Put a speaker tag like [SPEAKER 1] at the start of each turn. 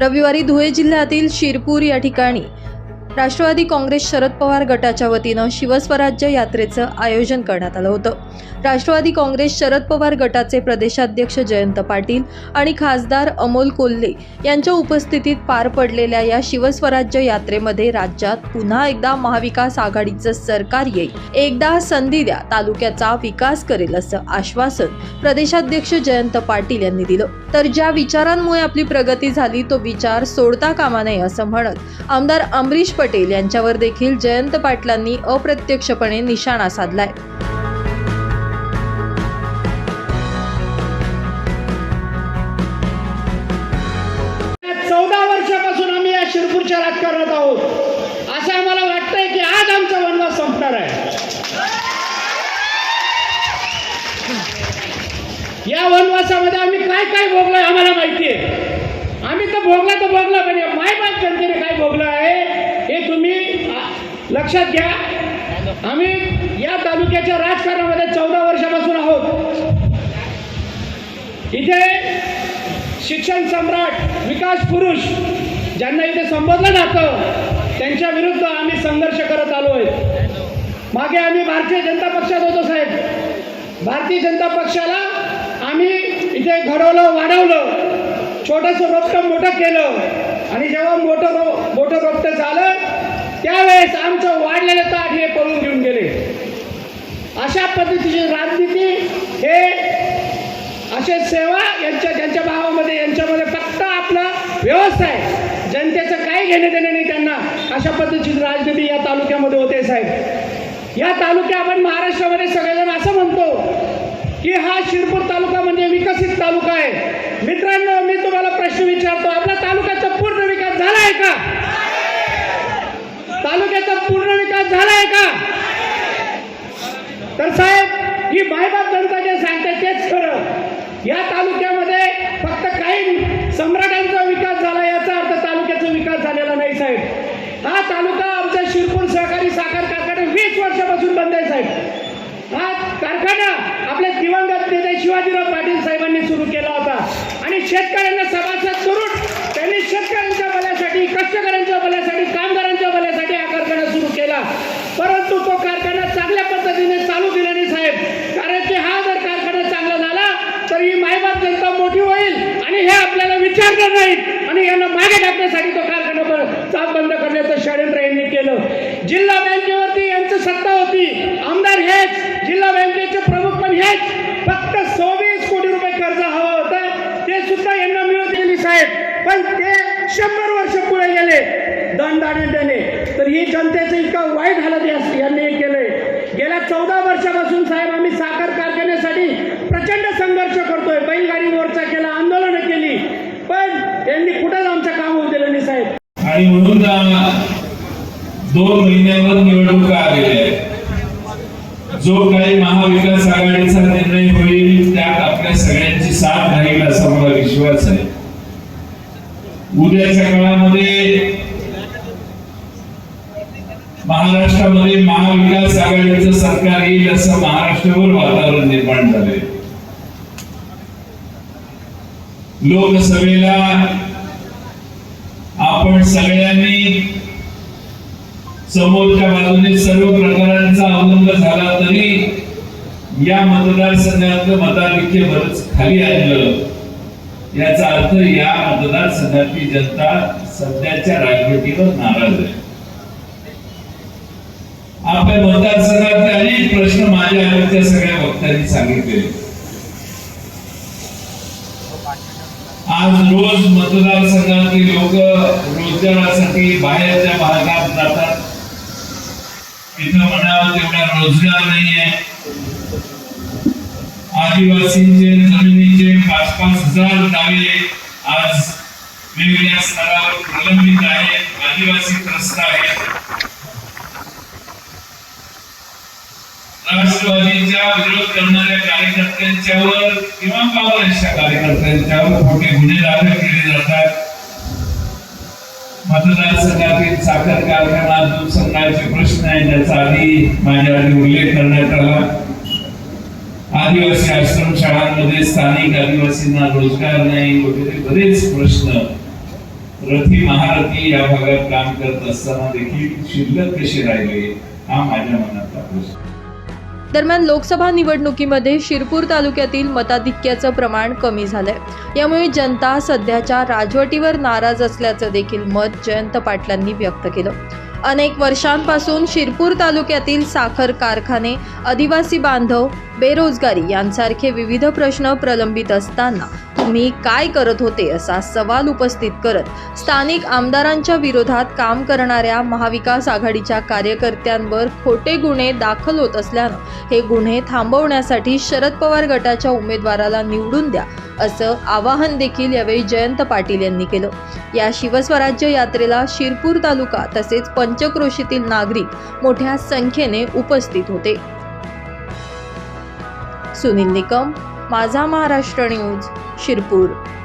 [SPEAKER 1] रविवारी धुळे जिल्ह्यातील शिरपूर या ठिकाणी राष्ट्रवादी काँग्रेस शरद पवार गटाच्या वतीनं शिवस्वराज्य यात्रेचं आयोजन करण्यात आलं होतं. राष्ट्रवादी काँग्रेस शरद पवार गटाचे प्रदेशाध्यक्ष जयंत पाटील आणि खासदार अमोल कोल्हे यांच्या उपस्थितीत पार पडलेल्या या शिवस्वराज्य यात्रेमध्ये राज्यात पुन्हा एकदा महाविकास आघाडीचं सरकार येईल. एकदा संधी द्या तालुक्याचा विकास करेल असं आश्वासन प्रदेशाध्यक्ष जयंत पाटील यांनी दिलं. तर ज्या विचारांमुळे आपली प्रगती झाली तो विचार सोडता कामा नये असं म्हणत आमदार अमरीश पटेल यांच्यावर देखील जयंत पाटलांनी अप्रत्यक्षपणे निशाणा साधलाय.
[SPEAKER 2] चौदा वर्षापासून आम्ही या शिरपूरच्या राजकारणात आहोत. असं आम्हाला वाटतंय की आज आमचा वनवास संपणार आहे. या वनवासामध्ये आम्ही काय काय भोगलोय आम्हाला माहिती आहे आम्ही तर भोगला तर भोगला पण माय बाप जनतेने काय भोगलं आहे? तुम्ही लक्षात घ्या आम्ही या तालुक्याच्या राजकारणामध्ये चौदा वर्षापासून आहोत. इथे शिक्षण सम्राट विकास पुरुष ज्यांना इथे संबोधलं जातं त्यांच्या विरुद्ध आम्ही संघर्ष करत आलो आहे. मागे आम्ही भारतीय जनता पक्षात होतो साहेब. भारतीय जनता पक्षाला आम्ही इथे घडवलं वाढवलं. छोटंसं रोपटं मोठं केलं. आणि जेव्हा मोठं रो मोठं त्यावेळेस आमचं वाढलेलं ताट हे पळून घेऊन गेले. अशा पद्धतीची राजनीती हे असे सेवा यांच्या त्यांच्या भावामध्ये यांच्यामध्ये फक्त आपला व्यवस्था आहे. जनतेचं काही घेणे देणे नाही त्यांना. अशा पद्धतीची राजनीती या तालुक्यामध्ये होते साहेब. या तालुक्या आपण महाराष्ट्रामध्ये सगळेजण असं म्हणतो की हा शिरपूर तालुका म्हणजे विकसित तालुका आहे. मित्रांनो मी तुम्हाला प्रश्न विचारतो. आपला तालुक्याचा पूर्ण विकास झाला आहे का? तालुक्याचा पूर्ण विकास झालाय का? तर साहेब ही मायबाप जनता जे सांगते तेच खरं. या तालुक्यामध्ये फक्त काही सम्राटांचा विकास झाला याचा अर्थ तालुक्याचा विकास झालेला नाही साहेब. हा तालुका आमचा शिरपूर सहकारी साखर कारखाना वीस वर्षापासून बंद आहे साहेब. हा कारखाना आपल्या दिवंगत नेते शिवाजीराव पाटील साहेबांनी सुरू केला होता. आणि शेतकऱ्यांना सभासद करून त्यांनी शेतकऱ्यांच्या भल्यासाठी कष्टकऱ्यांच्या भल्यासाठी कामगारांच्या भल्यासाठी हा कारखाना सुरू केला परंतु तो कारखाना चांगल्या पद्धतीने चालू दिला नाही साहेब कारण की हा जर कारखाना चांगला झाला तर ही मायबाप जनता मोठी होईल आणि हे आपल्याला विचारणार नाहीत आणि यांना मागे तो कारखाना ब- बंद करण्याचं षडयंत्र यांनी केलं. जिल्हा बँकेवरती यांची सत्ता होती. आमदार हेच. जिल्हा बँकेचे प्रमुख पण हेच. फक्त सव्वीस कोटी रुपये कर्ज हवं होतं. ते सुद्धा यांना मिळत गेली साहेब. पण ते शंभर वर्ष पुढे गेले. दंडाने तर ही जनतेचं इतकं वाईट हालत यांनी हे केलंय. गेल्या चौदा वर्षापासून साहेब आम्ही साखर कारखान्यासाठी प्रचंड संघर्ष करतोय बैलगाडी मोर्चा केला आंदोलनं केली पण यांनी कुठंच आमचं काम होऊ दिलं नाही साहेब
[SPEAKER 3] आणि म्हणून अं, दोन महिन्यावर निवडणुका आलेल्या आहेत जो काही महाविकास आघाडीचा निर्णय होईल त्यात आपल्या सगळ्यांची साथ राहील असा मला विश्वास आहे. उद्याच्या काळामध्ये महाराष्ट्रामध्ये महाविकास आघाडीचं सरकार येईल असं महाराष्ट्रावर वातावरण निर्माण झालंय. लोकसभेला आपण सगळ्यांनी समोरच्या बाजूने सर्व प्रकारांचा अवलंब झाला तरी या मतदारसंघातलं मताधिक्य बरंच खाली आणलं. याचा अर्थ या मतदारसंघातली जनता सध्याच्या राजवटीवर नाराज आहे. आपल्या मतदारसंघातले अनेक प्रश्न माझ्या आवडत्या सगळ्या वक्त्यांनी सांगितले आज रोज मतदारसंघातले लोक रोजगारासाठी बाहेरच्या भागात जातात. तिथं म्हणावं तेवढा रोजगार नाहीये. आदिवासींचे जमिनीचे पाच पाच हजार दावे आज वेगवेगळ्या स्तरावर प्रलंबित आहेत. आदिवासी त्रस्त आहेत. राष्ट्रवादीच्या विरोध करणाऱ्या कार्यकर्त्यांच्यावर किंवा काँग्रेसच्या कार्यकर्त्यांच्यावर खोटे गुन्हे दाखल केले जातात. मतदारसंघातील साखर कारखाना दूध संघाचे प्रश्न आहे त्याचा आधी माझ्या आधी उल्लेख करण्यात आला. आदिवासी आश्रम शाळांमध्ये स्थानिक आदिवासींना रोजगार नाही वगैरे बरेच प्रश्न. रथी महारथी या भागात काम करत असताना देखील शिल्लक कशी राहिले हा माझ्या मनातला प्रश्न.
[SPEAKER 1] दरम्यान लोकसभा निवडणुकीमध्ये शिरपूर तालुक्यातील मताधिक्याचं प्रमाण कमी झालंय. यामुळे जनता सध्याच्या राजवटीवर नाराज असल्याचं देखील मत जयंत पाटलांनी व्यक्त केलं. अनेक वर्षांपासून शिरपूर तालुक्यातील साखर कारखाने आदिवासी बांधव बेरोजगारी यांसारखे विविध प्रश्न प्रलंबित असताना तुम्ही काय करत होते असा सवाल उपस्थित करत स्थानिक आमदारांच्या विरोधात काम करणाऱ्या महाविकास आघाडीच्या कार्यकर्त्यांवर खोटे गुन्हे दाखल होत असल्यानं हे गुन्हे थांबवण्यासाठी शरद पवार गटाच्या उमेदवाराला निवडून द्या असं आवाहन देखील यावेळी जयंत पाटील यांनी केलं. या शिवस्वराज्य यात्रेला शिरपूर तालुका तसेच पंचक्रोशीतील नागरिक मोठ्या संख्येने उपस्थित होते. सुनील निकम माझा महाराष्ट्र न्यूज. cheiro.